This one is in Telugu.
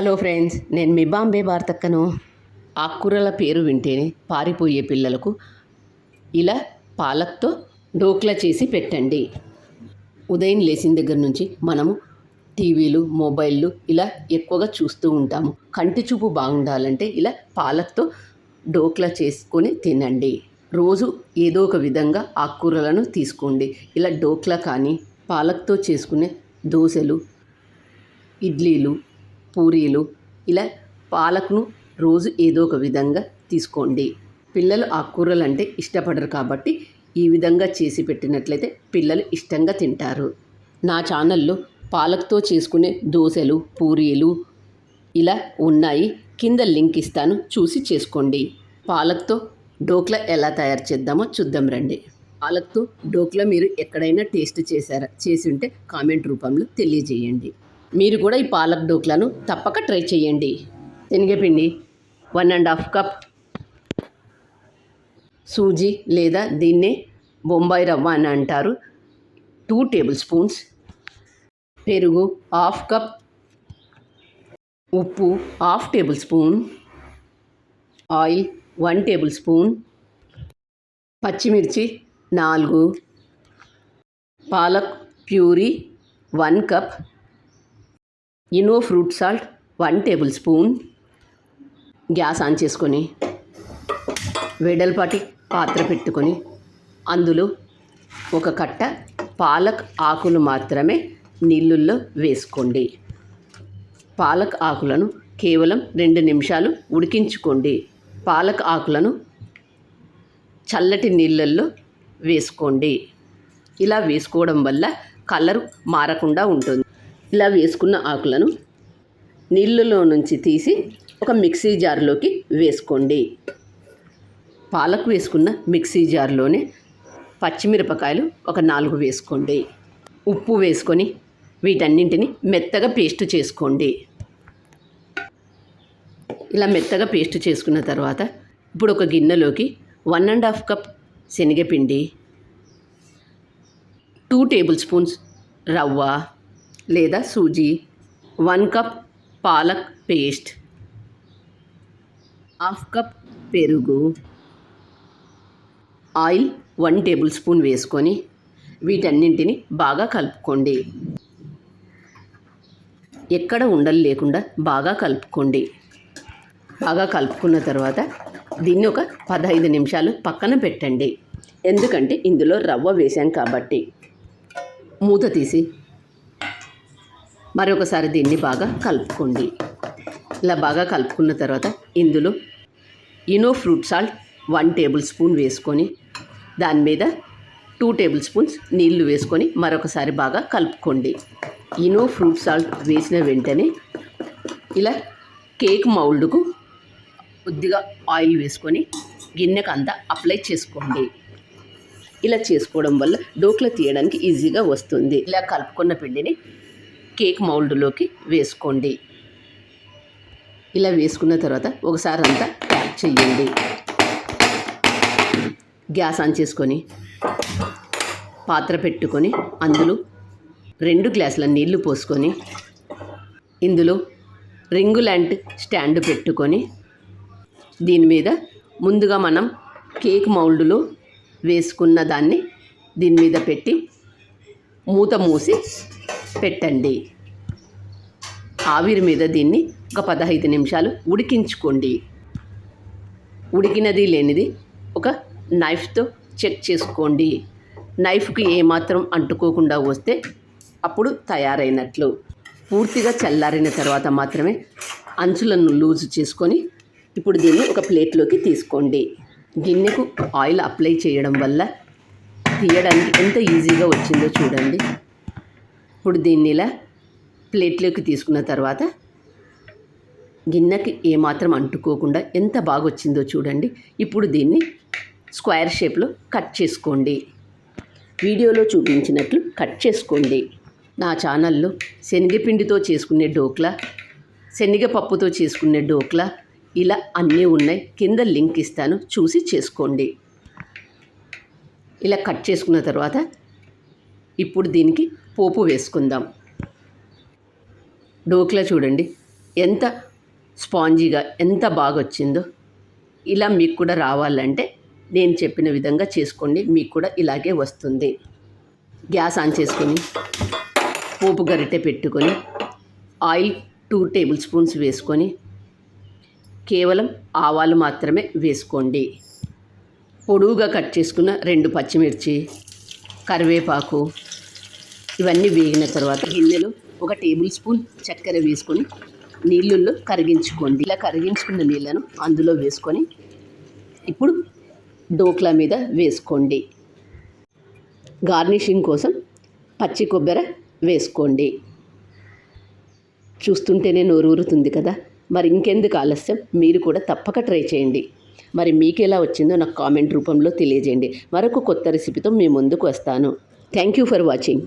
హలో ఫ్రెండ్స్ నేను మీ బాంబే వార్తక్కను. ఆకుకూరల పేరు వింటేనే పారిపోయే పిల్లలకు ఇలా పాలక్తో డోక్లా చేసి పెట్టండి. ఉదయం లేచిన దగ్గర నుంచి మనము టీవీలు మొబైళ్ళు ఇలా ఎక్కువగా చూస్తూ ఉంటాము. కంటి చూపు బాగుండాలంటే ఇలా పాలక్తో డోక్లా చేసుకొని తినండి. రోజు ఏదో ఒక విధంగా ఆకుకూరలను తీసుకోండి. ఇలా డోక్లా కానీ పాలక్తో చేసుకునే దోశలు ఇడ్లీలు పూరీలు. ఇలా పాలకును రోజు ఏదో ఒక విధంగా తీసుకోండి. పిల్లలు ఆకుకూరలు అంటే ఇష్టపడరు కాబట్టి ఈ విధంగా చేసి పెట్టినట్లయితే పిల్లలు ఇష్టంగా తింటారు. నా ఛానల్లో పాలక్తో చేసుకునే దోశలు పూరీలు ఇలా ఉన్నాయి. కింద లింక్ ఇస్తాను. చూసి చేసుకోండి. పాలక్తో డోక్లా ఎలా తయారు చేద్దామో చూద్దాం రండి. పాలక్తో డోక్లా మీరు ఎక్కడైనా టేస్ట్ చేశారా? చేసి ఉంటే కామెంట్ రూపంలో తెలియజేయండి. మీరు కూడా ఈ పాలక్ డోక్లను తప్పక ట్రై చేయండి. శనగపిండి one and half cup suji లేదా దీన్నే బొంబాయి రవ్వ అని అంటారు. టూ టేబుల్ స్పూన్స్ పెరుగు హాఫ్ కప్ ఉప్పు half tablespoon oil one tablespoon పచ్చిమిర్చి నాలుగు palak puree one cup ENO fruit salt one tablespoon gas on చేసుకొని వెడల్పాటి పాత్ర పెట్టుకొని అందులో ఒక కట్ట పాలక్ ఆకులు మాత్రమే నీళ్ళల్లో వేసుకోండి. పాలక్ ఆకులను కేవలం రెండు నిమిషాలు ఉడికించుకోండి. పాలక్ ఆకులను చల్లటి నీళ్ళల్లో వేసుకోండి. ఇలా వేసుకోవడం వల్ల కలర్ మారకుండా ఉంటుంది. ఇలా వేసుకున్న ఆకులను నీళ్ళలో నుంచి తీసి ఒక మిక్సీ జార్లోకి వేసుకోండి. పాలకు వేసుకున్న మిక్సీ జార్లోనే పచ్చిమిరపకాయలు ఒక నాలుగు వేసుకోండి. ఉప్పు వేసుకొని వీటన్నింటిని మెత్తగా పేస్ట్ చేసుకోండి. ఇలా మెత్తగా పేస్ట్ చేసుకున్న తర్వాత ఇప్పుడు ఒక గిన్నెలోకి వన్ అండ్ హాఫ్ కప్ శనగపిండి టూ టేబుల్ స్పూన్స్ రవ్వ లేదా suji. One cup palak paste. Half cup పెరుగు. ఆయిల్ వన్ టేబుల్ స్పూన్ వేసుకొని వీటన్నింటిని బాగా కలుపుకోండి. ఎక్కడ ఉండలు లేకుండా బాగా కలుపుకోండి. బాగా కలుపుకున్న తర్వాత దీన్ని ఒక పదహైదు నిమిషాలు పక్కన పెట్టండి. ఎందుకంటే ఇందులో రవ్వ వేశాం కాబట్టి. మూత తీసి మరొకసారి దీన్ని బాగా కలుపుకోండి. ఇలా బాగా కలుపుకున్న తర్వాత ఇందులో ENO fruit salt one tablespoon వేసుకొని దాని మీద టూ టేబుల్ స్పూన్స్ నీళ్ళు వేసుకొని మరొకసారి బాగా కలుపుకోండి. ఇనో ఫ్రూట్ సాల్ట్ వేసిన వెంటనే ఇలా కేక్ మౌల్డ్కు కొద్దిగా ఆయిల్ వేసుకొని గిన్నెకు అంతా అప్లై చేసుకోండి. ఇలా చేసుకోవడం వల్ల డోక్లో తీయడానికి ఈజీగా వస్తుంది. ఇలా కలుపుకున్న పిండిని కేక్ మౌల్డ్లోకి వేసుకోండి. ఇలా వేసుకున్న తర్వాత ఒకసారి అంతా ప్యాక్ చేయండి. గ్యాస్ ఆన్ చేసుకొని పాత్ర పెట్టుకొని అందులో రెండు గ్లాసుల నీళ్ళు పోసుకొని ఇందులో రింగు లాంటి స్టాండ్ పెట్టుకొని దీని మీద ముందుగా మనం కేక్ మౌల్డ్లో వేసుకున్న దాన్ని దీని మీద పెట్టి మూత మూసి పెట్టండి. ఆవిరి మీద దీన్ని ఒక పదహైదు నిమిషాలు ఉడికించుకోండి. ఉడికినది లేనిది ఒక నైఫ్తో చెక్ చేసుకోండి. నైఫ్కి ఏమాత్రం అంటుకోకుండా వస్తే అప్పుడు తయారైనట్లు. పూర్తిగా చల్లారిన తర్వాత మాత్రమే అంచులను లూజ్ చేసుకొని ఇప్పుడు దీన్ని ఒక ప్లేట్లోకి తీసుకోండి. గిన్నెకు ఆయిల్ అప్లై చేయడం వల్ల తీయడానికి ఎంత ఈజీగా వచ్చిందో చూడండి. ఇప్పుడు దీన్ని ఇలా ప్లేట్లోకి తీసుకున్న తర్వాత గిన్నెకి ఏమాత్రం అంటుకోకుండా ఎంత బాగా వచ్చిందో చూడండి. ఇప్పుడు దీన్ని స్క్వేర్ షేప్లో కట్ చేసుకోండి. వీడియోలో చూపించినట్లు కట్ చేసుకోండి. నా ఛానల్లో శనగపిండితో చేసుకునే డోక్లా శనగపప్పుతో చేసుకునే డోక్లా ఇలా అన్నీ ఉన్నాయి. కింద లింక్ ఇస్తాను. చూసి చేసుకోండి. ఇలా కట్ చేసుకున్న తర్వాత ఇప్పుడు దీనికి పోపు వేసుకుందాం. డోక్లా చూడండి ఎంత స్పాంజీగా ఎంత బాగా వచ్చిందో ఇలా మీకు కూడా రావాలంటే నేను చెప్పిన విధంగా చేసుకోండి మీకు కూడా ఇలాగే వస్తుంది. గ్యాస్ ఆన్ చేసుకొని పోపు గరిటె పెట్టుకొని ఆయిల్ టూ టేబుల్ స్పూన్స్ వేసుకొని కేవలం ఆవాలు మాత్రమే వేసుకోండి. పొడువుగా కట్ చేసుకున్న రెండు పచ్చిమిర్చి కరివేపాకు ఇవన్నీ వేగిన తర్వాత గిన్నెలో ఒక టేబుల్ స్పూన్ చక్కెర వేసుకొని నీళ్ళల్లో కరిగించుకోండి. ఇలా కరిగించుకున్న నీళ్ళను అందులో వేసుకొని ఇప్పుడు డోక్లా మీద వేసుకోండి. గార్నిషింగ్ కోసం పచ్చి కొబ్బరి వేసుకోండి. చూస్తుంటేనే నోరూరుతుంది కదా? మరి ఇంకెందుకు ఆలస్యం? మీరు కూడా తప్పక ట్రై చేయండి. మరి మీకు ఎలా వచ్చిందో నాకు కామెంట్ రూపంలో తెలియజేయండి. మరొక కొత్త రెసిపీతో మీ ముందుకు వస్తాను. Thank you for watching.